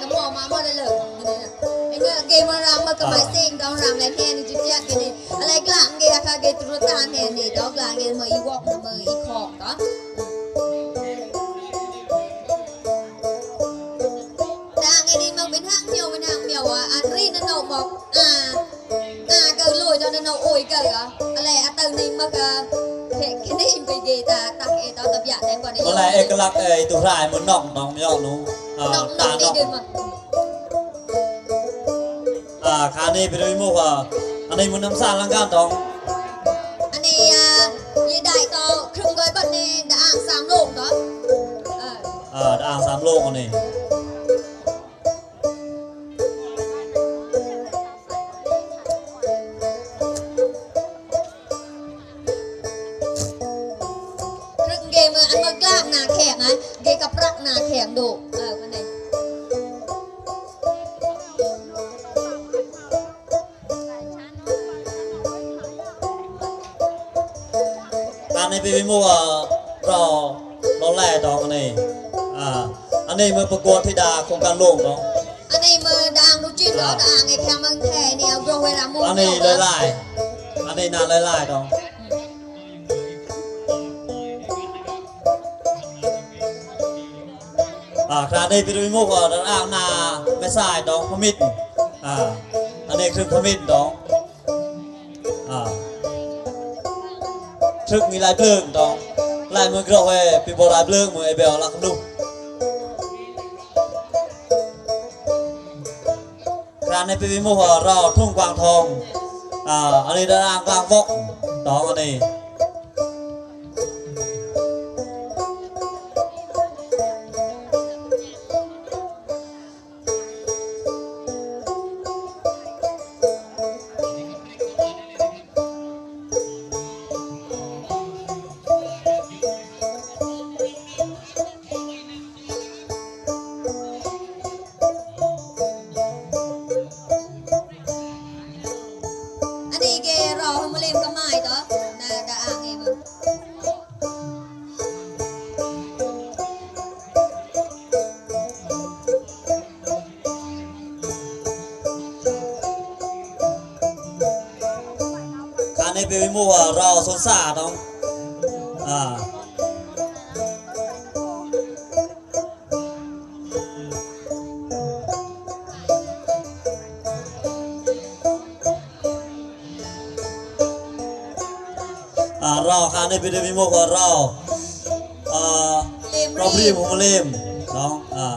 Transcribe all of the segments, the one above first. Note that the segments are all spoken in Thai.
กมอมาบ่ได้เลยเนี่ยเกมรามากับไปเซ็งดองรามแล้วแค่นี้จิตใจกันเลยอะไรกลางเกย์อาคาเกตุรตาเนี่ยนี่ดอกกลางเกย์มาอีวอกมาอีคองก็อ่าอ่าก็ลอยจนนั่นเอาโอ้ยเกย์อะ cái đó tập giả em còn đi นั่นแหละเอกลักษณ์ไอ้ตัวรายมันน่องน้องไม่ยอมรู้อ่า nóng ตา nóng น่ đi อง đường mà อ่าคานี่เป็นวิมุกอะอันนี้มันน้ำซานลังการตอง anh này à như đại to không gói bận này đã ăn sáng lộn đó ờ อ่าอ่างสามโลกอันนี้ ดูเออมันไหนการนี้เป็นวิมุกอะรอรอแร่ตองอันนี้อ่าอันนี้มันประกวดธิดาโครงการโลกตอง anh này mà đang đúng chuyện đó đã ngày khéo mang thẻ nè rồi về làm môn อันนี้ลายลายอันนี้นานลายลายตองอ่า คราได้พิรุโมกอดันอานาไม่สายดองพมิดอ่าอันนี้คือพมิดดองอ่าทึกมีลายเปลืองดองลายมือกระเวปีโบราณเปลืองมือไอเบลลักดูคราในพิรุโมกอเราทุ่งกวางทองอ่าอันนี้ด้านกลางฟอกดองอันนี้ à rò khá này bị đi mua hở rò à Liêm rò riêng. liêm không liêm đó à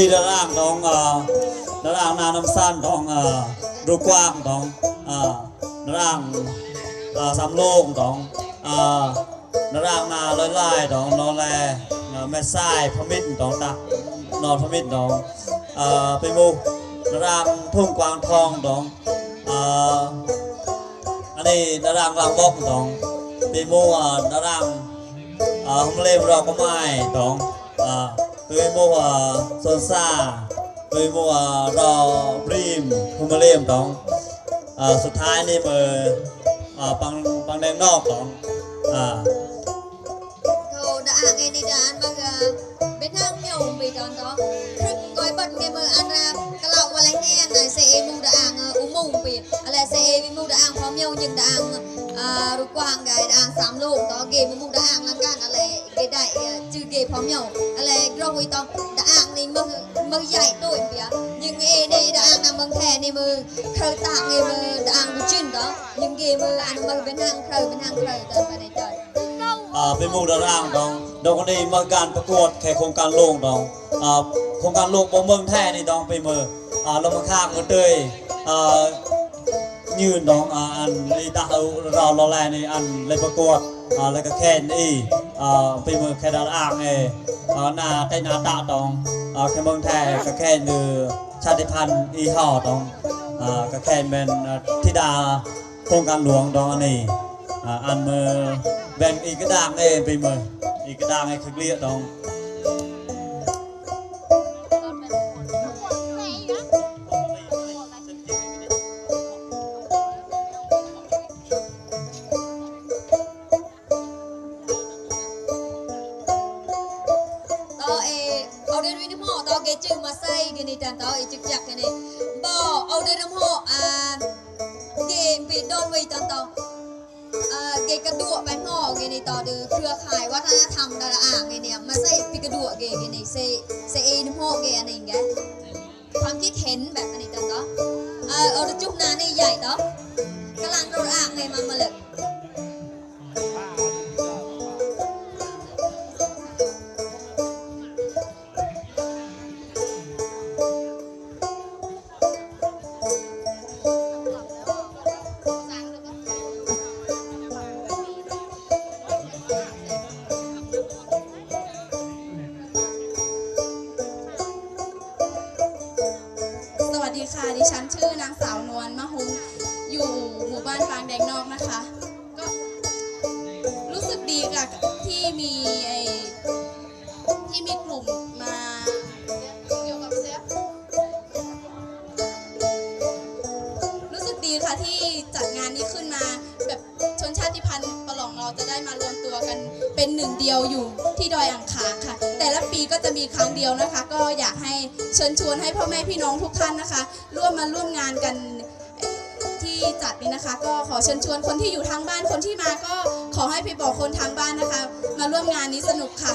นนี้ด้านล่างต้องด้านล่างนาน้ำสั้นต้องรูปกว้างต้องเอ่อด้านล่างเอ่อสามโล่งต้องเอ่อด้านล่างหน้าลอยลายต้องนอนแลเอ่อแม่ทรายพมิตรต้องตักนอนพมิตรต้องเอ่อ เอ้ยมัวโซนซาเอ้ยมัวรอรีมคุมาเลียมตองสุดท้ายนี่มือร์ปังปังแดงนอกของเขาอ่า đã ngày đi đàn và biết hát อมไปตอนต๋องค rất coi bận นไงมือ vì Là sẽ mu đã ăn phóng nhau nhưng đã ăn à, Rồi quang gái đã ăn sám lộn đó Ghê mu đã ăn lăng gan Là cái đại trừ ghê phóng nhau Là rồi huy to đã ăn đi mơ mơ dạy tuổi bia Nhưng nghe đây đã ăn ăn mơ thè này mơ Khờ tạng nghe mơ đã ăn chuyện đó Nhưng ghê mơ ăn mơ bên hang khờ bên hang khờ Tờ vào đây trời อ่าเป็นหมูดารางต้องดองนี้มาการประกวดแข่โครงการโลกดองโครงการโลกบ่เมืองแท้นี่ดองไปมืออ่าลงมาข้างมือเตย ยืนดองอ่าอันลีตาเอาเราเราแลนี่อันเลยประกวดอ่าแล้วก็แค่นี้อ่าไปมือแค่ดาอ่างเออ่านาใต้นาตาดองอ่าแค่เมืองแท้ก็แค่นือชาติพันธุ์อีห่อดองอ่าก็แค่เป็นธิดาโครงการหลวงดองอันนี้อ่าอันมือแบ่งอีกกระด้างเองไปมืออีกกระด้างให้คือเลี้ยดอง จึงมาใส่กันนี่ตันเต้าอีจึกจักกันนี่บ่เอาเดินน้ำห่ออ่าเกมปิดโดนไว้ตันต้าอ่อเกมกระดวกไปห่อกันนี่ต่อเดือเครือข่าย ชิญชวนให้พ่อแม่พี่น้องทุกท่านนะคะ ร่วมมาร่วมงานกันที่จัดนี้นะคะ ก็ขอเชิญชวนคนที่อยู่ทางบ้านคนที่มาก็ขอให้ไปบอกคนทางบ้านนะคะ มาร่วมงานนี้สนุกค่ะ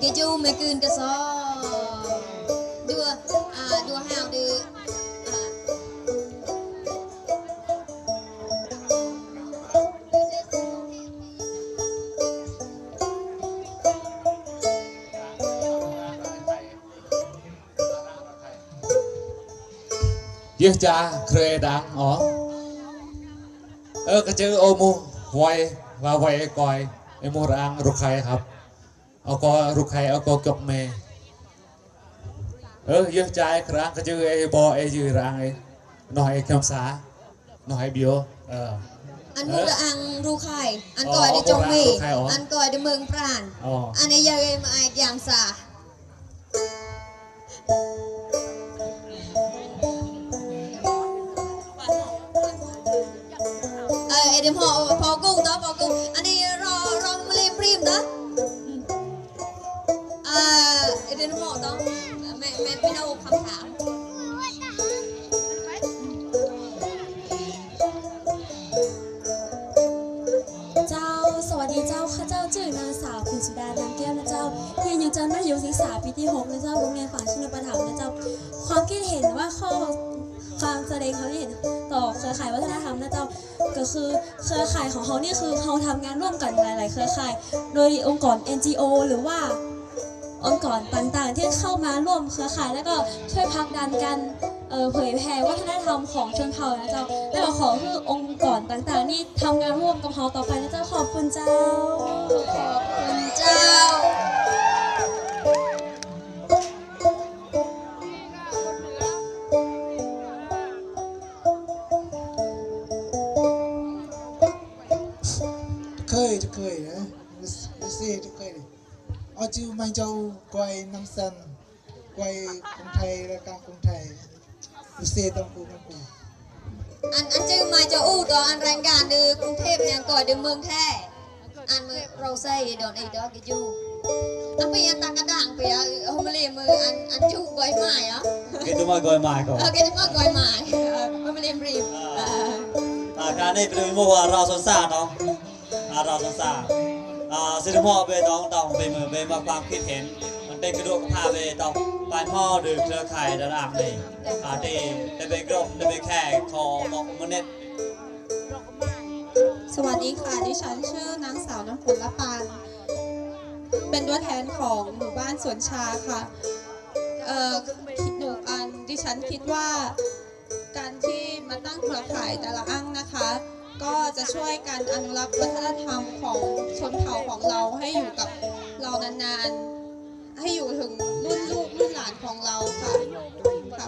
Gejo Megun Gasol ยจาเครดังอ๋อเออกระเจอโอมูไวว่าไวกอยไอมูรังรุกไคครับเอาก็รุกไคเอาก็กบเมเออเยอะใจครั้งกระเจอไอโบอไอยืรังไอหน่อยคำสาหน่อยเบียวเอออันมูระอังรูไคอันกอยด้จงเมีอันกอยด้เมืองปราณอันไอใยังไงมาอีกอย่างสา มเจ้าสวัสดีเจ้าข้าเจ้าชื่อนางสาวพินสุดานางแก้วนะเจ้าเรียนอยู่ชั้นมัธยมศึกษาปีที่หกนะเจ้าโรงเรียนฝั่งชินประถมภ์นะเจ้าความคิดเห็นว่าข้อความแสดงความคิดเห็น ต่อเครือข่ายวัฒนธรรมนะเจ้าก็คือเครือข่ายของเขานี่คือเขาทำงานร่วมกันหลาย ๆ เครือข่าย โดยองค์กร NGO หรือว่าองค์กรต่างๆ ที่เข้ามาร่วมเครือข่าย แล้วก็ช่วยผลักดันกันเผยแผ่วัฒนธรรมของชนเผ่านะเจ้าแล้วก็ขอคือองค์กรต่างๆ นี่ทำงานร่วมกับเขาต่อไปนะเจ้าขอบคุณเจ้าขอบคุณเจ้า จิวมันเจ้ากวยน้ำสันกวยกรุงไทยและกางกรุงไทยอุเซตองปูตองปูอันอันจิวมันเจ้าอู้ดออันแรงการดือกรุงเทพยังก่อยดือเมืองแท้อันมือเราใส่ดอนไอ้ดอกกิจูอันไปอันตากระด่างไปอ่นโอมเลมืออันอันจูกวยหมายอะเกตุมากวยหมายก่อนเกตุมากวยหมายโฮมเลมรีมอ่าการนี้เป็นมัวราสงสารเนาะเราสงสาร ซึ่งพ่อเบตองตองเปมือเบมาความคิดเห็น มันเป็นกระดูกผ้าเบตองปานพ่อหรือเครือข่ายระดับนี้อาเดได้ไปกรบได้ไปแข่คอมอกมเน็ตสวัสดีค่ะ ดิฉันชื่อนางสาวน้ำฝนละปานเป็นตัวแทนของหมู่บ้านสวนชาค่ะเอ่อหนูอันดิฉันคิดว่าการที่มาตั้งเครือข่ายแต่ละอั้งนะคะ ก็จะช่วยการอนุรักษ์วัฒนธรรมของชนเผ่าของเราให้อยู่กับเรานานๆ ให้อยู่ถึงรุ่นลูกรุ่นหลานของเราค่ะค่ะ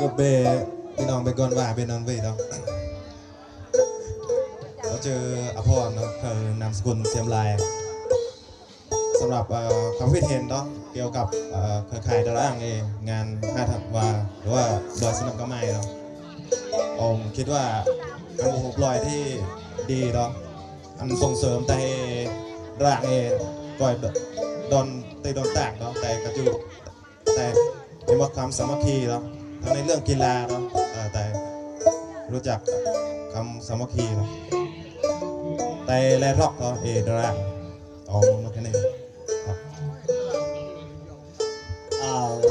ก็เบพี่น้องไปก่อนว่าเป็นนอนเวเนาะเราเจออภรเนาะคือนามสกุลเสียมลาย สำหรับความคิดเห็นเนาะเกี่ยวกับเอ่อเครือข่ายดาราเองงาน5ธันวาหรือว่าดอยสนับกระไม้เนาะผมคิดว่าเป็นวงปลอยที่ดีเนาะอันส่งเสริมแต่ร่างเองก่อยดอนเตะดอนแตกเนาะแต่กระจุแต่มีความสามัคคีเนาะทั้งในเรื่องกีฬาเนาะแต่รู้จักคำสามัคคีเนาะแต่แลร็อกเนาะเอดราเอามา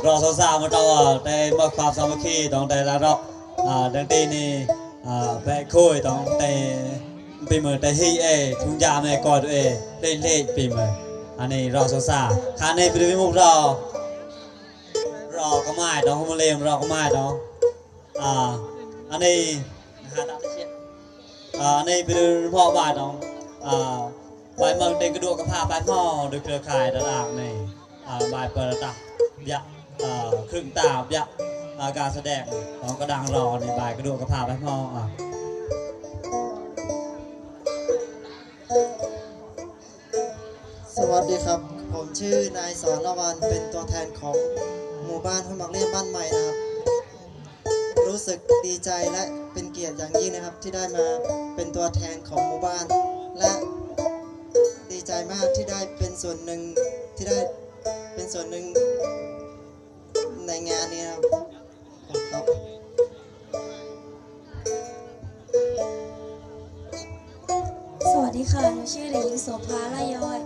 รอสาวๆมาต่อแต่มาความสามัคคีต้องแต่ละรอบอ่าดังตีนี่อ่าแบกคุยต้องแต่ปีมือแต่ฮีเอทุ่งยามในกอดเอเล่นเล่นปีมืออันนี้รอสาวๆคาในปีมุกรอรอก็ไม่ต้องหุ่มเลมรอก็ไม่ต้องอ่าอันนี้นะฮะอ่าอันนี้เป็นพ่อบาทต้องอ่าใบเมืองเต็งกระดูกกระพาใบหม้อโดยเครือข่ายตลาดในอ่าใบเปิดตายะ ครึ่งตาบยะเอ่อการแสดงของกระดังรอในบายกระดูกกระพาไปมองอะสวัสดีครับ ผมชื่อนายสอนละวันเป็นตัวแทนของหมู่บ้านห้วยหมักเลี่ยมบ้านใหม่นะครับ รู้สึกดีใจและเป็นเกียรติอย่างยิ่งนะครับ ที่ได้มาเป็นตัวแทนของหมู่บ้าน และดีใจมากที่ได้เป็นส่วนหนึ่งที่ได้เป็นส่วนหนึ่ง ในงานนี้นะครับครับสวัสดีค่ะหนูชื่อเด็กหญิงโสภาลายอย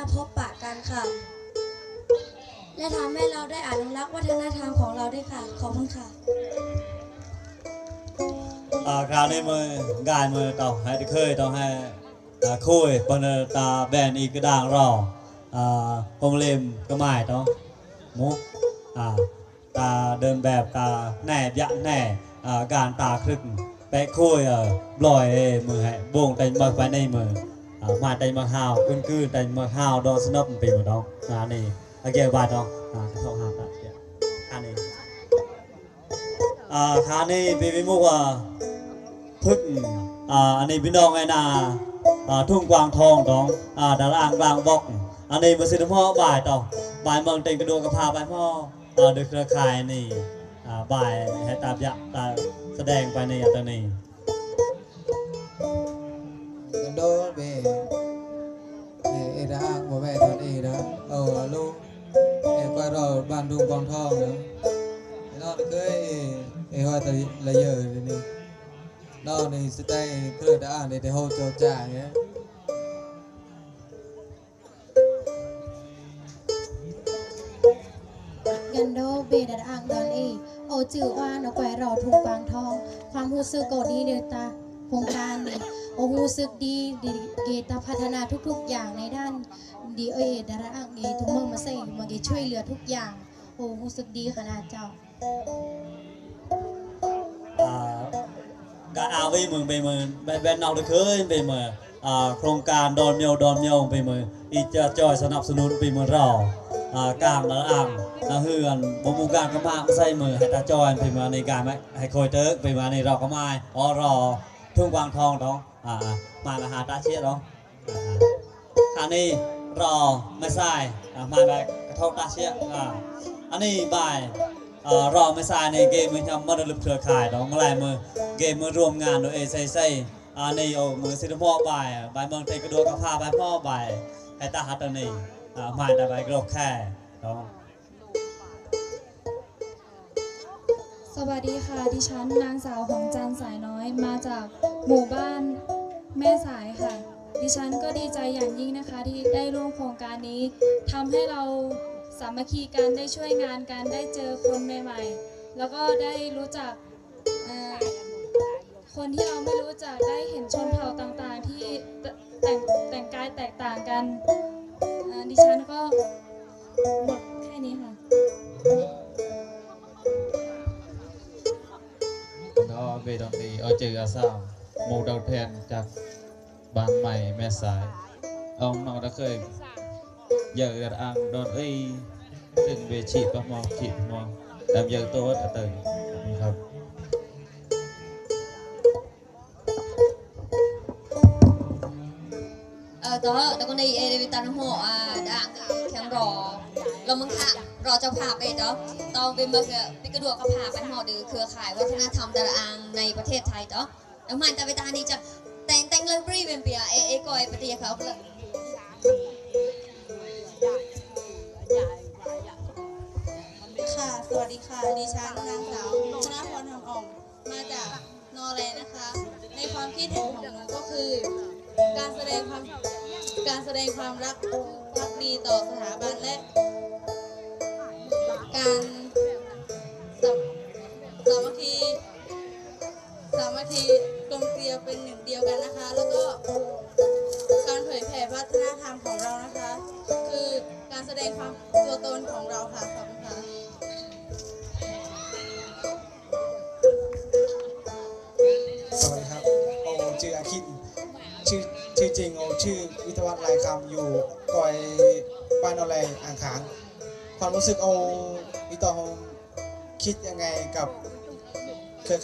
มาพบปะกันค่ะ และทำให้เราได้อนุรักษ์วัฒนธรรมของเราด้วยค่ะ ขอบคุณค่ะอาคราวนี้มือกายมือต่อให้ได้เคยต้องให้คุยปนตาแบนอีกกระดังรออ่าผมเล มาแบบตาแหนบยะแหน่อ่าการตาครึกแปะคุยเออลอยเอมือให้โบงแต่มาไปในมืออ่ามาแต่มาหาวกืนกืนแต่าวดนสนับเปีมือต้องอ่านี่โอเคบาดต้องอ่เข้าหาตัดเสียอันนี้อ่าคานี่ปีวิมุกอะพึ่งอ่าอันนี้พี่น้องไอ้นาอ่าทุ่งกวางทองตองอ่าดารางกลางบอกอันนี้มาซื้อพ่อบ่ายต่อบ่ายเมืองเต็งกระโดดกระพาไปพ่ออ่าโดยเครือข่ายนี่อ่าบ่ายให้ตามยะตาแสดงไปในอัตนี้ โดเบเอเอดาหัวแม่ตอนเอดาเออลูกเอก็รอบ้านดุงกองทองเนาะนอนเคยเอฮอตละเยอะนี่นอนนี่สไตล์เครื่องดาในแต่โฮโจจ่าเงี้ยกันโดเบดัดอ่างดอนเอโอจือว่านกแควรอทุ่งกวางทอง ความรู้สึกก็ดีเดือตาโครงการนี่ โอรู้สึกดีดีเกตพัฒนาทุกๆ อย่างในด้านดีเอดาราอ่างเอทุกเมืองมาใส่มาเกช่วยเหลือทุกอย่าง โอ้รู้สึกดีขนาดเจ้าอ่าการอาวิเมือไปมือแบนแบนเอาได้เคยไปมืออ่าโครงการดอนเมียวดอนเมียวไปมืออีจะจอยสนับสนุนไปมือเราอ่ากางละอ่างนะเฮือนบ่มูการก็มาใส่มือให้ตาจอยไปมาในการไหมให้คอยเติร์กไปมาในเราก็มาอ๋อรอทุ่งวางทองต้อง อ่ามาละหาตาเชียร้องอันนี้รอไม่ใช่มาไบบกระทบตาเชียอ่าอันนี้บ่ายรอไม่ใช่ในเกมมือทำมาดลึกเครือข่ายร้องล่ยมือเกมมือรวมงานโดยเอเซเซอันนี้โอ้มือสิทธิ์พ่อบ่ายบ่ายเมืองไทยกระโดดกระพาบ่ายพ่อบ่ายให้ตาฮัตอนนี้มาแต่บ่ายกรอกแค่ร้องสวัสดีค่ะ ดิฉันนางสาวของจันสายน้อยมาจาก หมู่บ้านแม่สายค่ะ ดิฉันก็ดีใจอย่างยิ่งนะคะ ที่ได้ร่วมโครงการนี้ทำให้เราสามัคคีกันได้ช่วยงานกันได้เจอคนใหม่ ๆ แล้วก็ได้รู้จักคนที่เราไม่รู้จักได้เห็นชนเผ่าต่างๆ ที่แต่งแต่งกายแตกต่างกันดิฉันก็หมดแค่นี้ค่ะ đó về đón đi ở chữ à sao một đầu thuyền จา โมูดาวแทนจากบางใหม่แม่สายเอาน้องตะเคยเยอะกัะอ่างดนเอ้ยถึงเวชีประมองขีดมองดำเยอะตัวตะเตยครับเออต่อแกในเอเดวิตันโหอะด่างแข็งรอเรามึงค่ะรอเจ้าภาพไปเจ้ะตอนเป็นเมื่อไปกระดวกกระผาปันหอดือเครือข่ายวัฒนธรรมดาราอังในประเทศไทยเจ้ะ มันแต่ไปตานี้จะแต่งแต่งเลยบรีเป็นเปียเอเอกอยปฏิยาเขาเลยค่ะ สวัสดีค่ะ ดิฉันนางสาวธนะพรทองอ่อมมาจากนอร์เลนะคะ ในความคิดเห็นของหนูก็คือ การแสดงความการแสดงความรักพักดีต่อสถ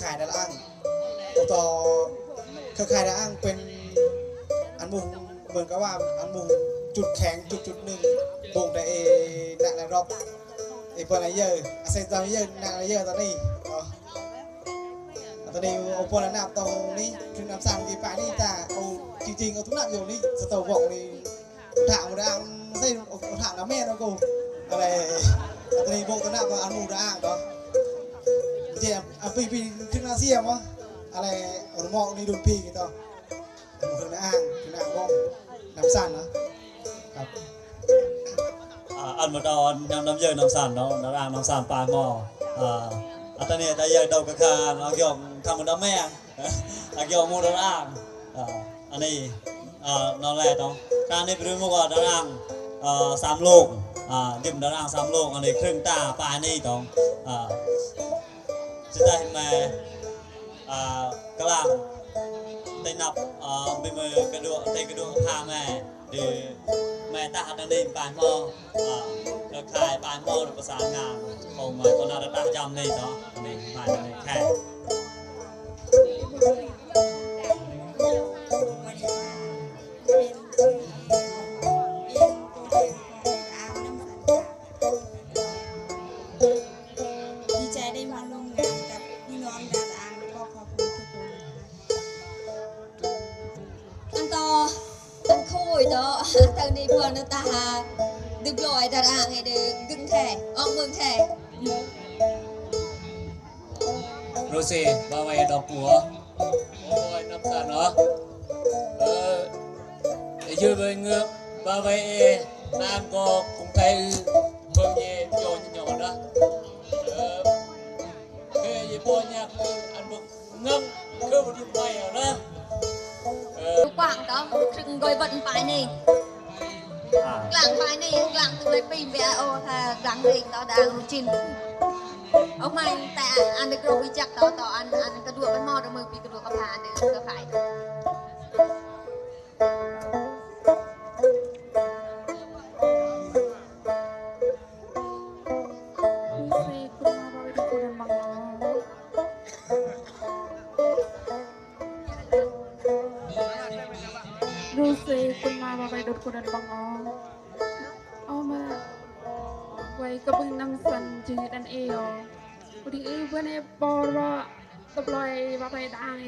ข่ายดาราอ้างต่อเครือข่ายดาราอ้างเป็นอันมุงเหมือนกับว่าอันมุงจุดแข็งจุดจุดหนึ่งบ่งแต่เอนักในรอบเอเปิลไอเยอร์อาเซนตอนเยอร์นักไอเยอร์ตอนนี้ตอนนี้เอาพอแล้วนับตรงนี้คือนำสั่งกี่ป่านี่แต่เอาจริงๆเอาทุกนักอยู่นี่สตอบอกนี่ถามมาดังไม่ใช่เอาถามน้ำแม่นะกูอะไรตอนนี้บกตัวหน้าก็อันมูด่างก็เจียม ปีปีขึ้นอาเซียมวะอะไรเอามองนี่ดูพี่กันต่อคือน้าอ่างคือน้าบ้องน้ำสั่นนะครับอันมาดอนยำน้ำเยอะน้ำสั่นเนาะน้ำอ่างน้ำสั่นปลาหม้ออ่าอัตเนียได้เยอะดอกกระคาเอาเกี่ยวทำมันน้ำแม่เอาเกี่ยวมูน้ำอ่างอ่าอันนี้อ่านอนแรกเนาะการนี้เป็นมุกว่าน้ำอ่างอ่าสามโลกอ่าดิ่มน้ำอ่างสามโลกอันนี้ครึ่งตาปลานี่ตรงอ่าจะได้มาอ่ากลาง Sesama uh, kelam tenap uh, bima kedua tai kedua kham ma de ma ta hat ni ban mo uh, de khai ban mo de ប្រសាងងមកមកគាត់រត់ដាក់ចំនេះតោះនេះបាននេះខែ อันคุยต่อตอนนี้เพื่อนตาดึกลอยดาราไงเด้อกึ่งแท่ออกเมืองแท่รู้สิบ่าวไว้ดอกปัวโอ้ยน้ำตาเนาะเออไอ้ยืดไปเงือกบ่าวไว้เอน้ำก็คงไทยเบิ่งเย่โยนโยนนะเออคือยี่ปัวเนี่ยคืออันบึกเงือกคือบ่ดีไปเอานะเออกว้างต่อครึ่งกอยบันปลายนี่อ่ากลางปลายนี่กลางตัวปีเบียโอค่ะกลางเองต่อดังจินเอาไม่ quá ăn tao trưng gọi vận bài này làng bài này làng từ lấy pin về ô thà làng này tao đã chín ông mày tại ăn được rồi chắc tao tao ăn ăn cái đũa bên mò rồi mày bị cái Udi ư bên e bor ba tập loài ba bay đang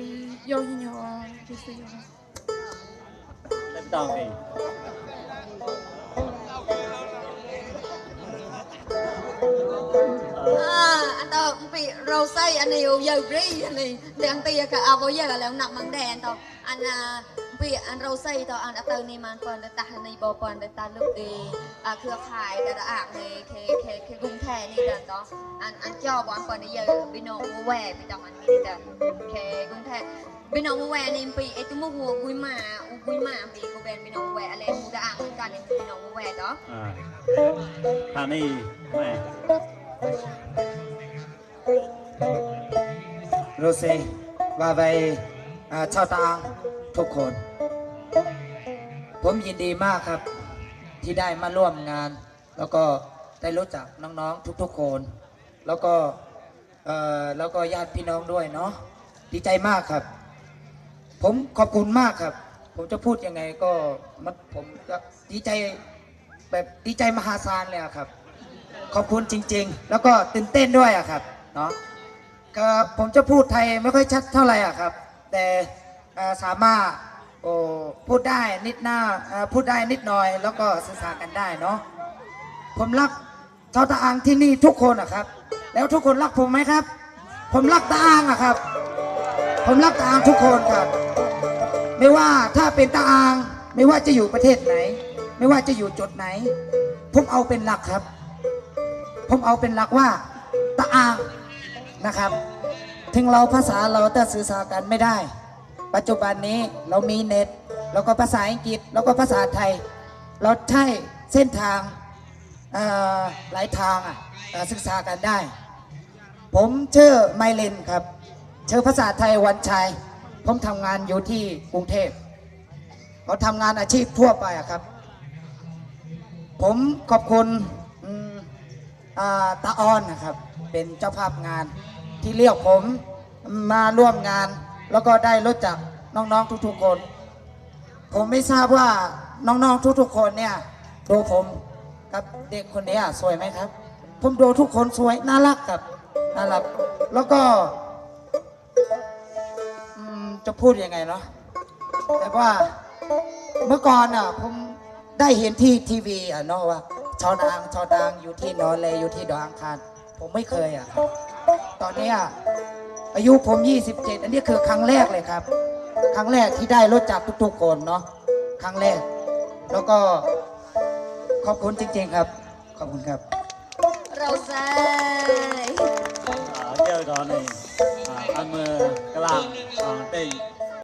yo như nhỏ Rose. เล่นต่ออีกเอ่อ à anh tao bị rau xay anh yêu giờ ri anh này đang tia cả à bây giờ là nặng măng đèn tao anh à bị anh rau xay tao anh tao ni man còn ta anh này bỏ còn ta lúc đi à เครือข่ายแต่ละอ่างในเคเคเคกรุงแทนนี่เดินต่ออันอันจอบอันก่อนในเยอะพี่น้องแหวพี่จังอันนี้เดินเคกรุงแทนพี่น้องแหวนี่ปีไอตุ้มหัวกุยมาอุกุยมาปีกูเป็นพี่น้องแหวอะไรมูดอ่างเหมือนกันพี่น้องแหวต่ออ่าทานี้แม่โรเซวาไวอ่าชาวตาทุกคน ผมยินดีมากครับ ที่ได้มาร่วมงาน แล้วก็ได้รู้จักน้องๆทุกๆคน แล้วก็เอ่อแล้วก็ญาติพี่น้องด้วยเนาะดีใจมากครับ ผมขอบคุณมากครับ ผมจะพูดยังไงก็มันผมดีใจแบบดีใจมหาศาลเลยอะครับ ขอบคุณจริง ๆ แล้วก็ตื่นเต้นด้วยอะครับเนาะก็ผมจะพูดไทยไม่ค่อยชัดเท่าไหร่อะครับ แต่สามารถ้พูดได้นิดหน้าพูดได้นิดหน่อยแล้วก็สื่อสารกันได้เนาะผมรักชาวตะอางที่นี่ทุกคนอะครับ แล้วทุกคนรักผมไหมครับ ผมรักตะอางอะครับ ผมรักตะอางทุกคนครับ ไม่ว่าถ้าเป็นตะอาง ไม่ว่าจะอยู่ประเทศไหน ไม่ว่าจะอยู่จุดไหน ผมเอาเป็นหลักครับ ผมเอาเป็นหลักว่าตะอางนะครับ ถึงเราภาษาเราแต่สื่อสารกันไม่ได้ ปัจจุบันนี้เรามีเน็ต แล้วก็ภาษาอังกฤษ แล้วก็ภาษาไทย เราใช้เส้นทางหลายทางศึกษากันได้ ผมชื่อไมเลนครับชื่อภาษาไทยวันชัย ผมทำงานอยู่ที่กรุงเทพเขาทำงานอาชีพทั่วไปครับ ผมขอบคุณตาออนนะครับ เป็นเจ้าภาพงานที่เรียกผมมาร่วมงาน แล้วก็ได้รู้จักน้องๆทุกๆคน ผมไม่ทราบว่าน้องๆทุกๆคนเนี่ยดูผมกับเด็กคนนี้สวยไหมครับ ผมดูทุกคนสวยน่ารักครับน่ารักแล้วก็จะพูดยังไงเนาะแต่ว่าเมื่อก่อนอะผมได้เห็นที่ทีวีอะเนาะว่าชาวดางชาวดางอยู่ที่นอนเลยอยู่ที่ดอยอังคารผมไม่เคยอะตอนนี้ย อายุผม 27 อันนี้คือครั้งแรกเลยครับ ครั้งแรกที่ได้รู้จักทุกๆคนเนาะครั้งแรก แล้วก็ขอบคุณจริงๆครับ ขอบคุณครับ rau xay อ่าเจอก่อนนี่อ่าอันมือกำลังอ่าเต้น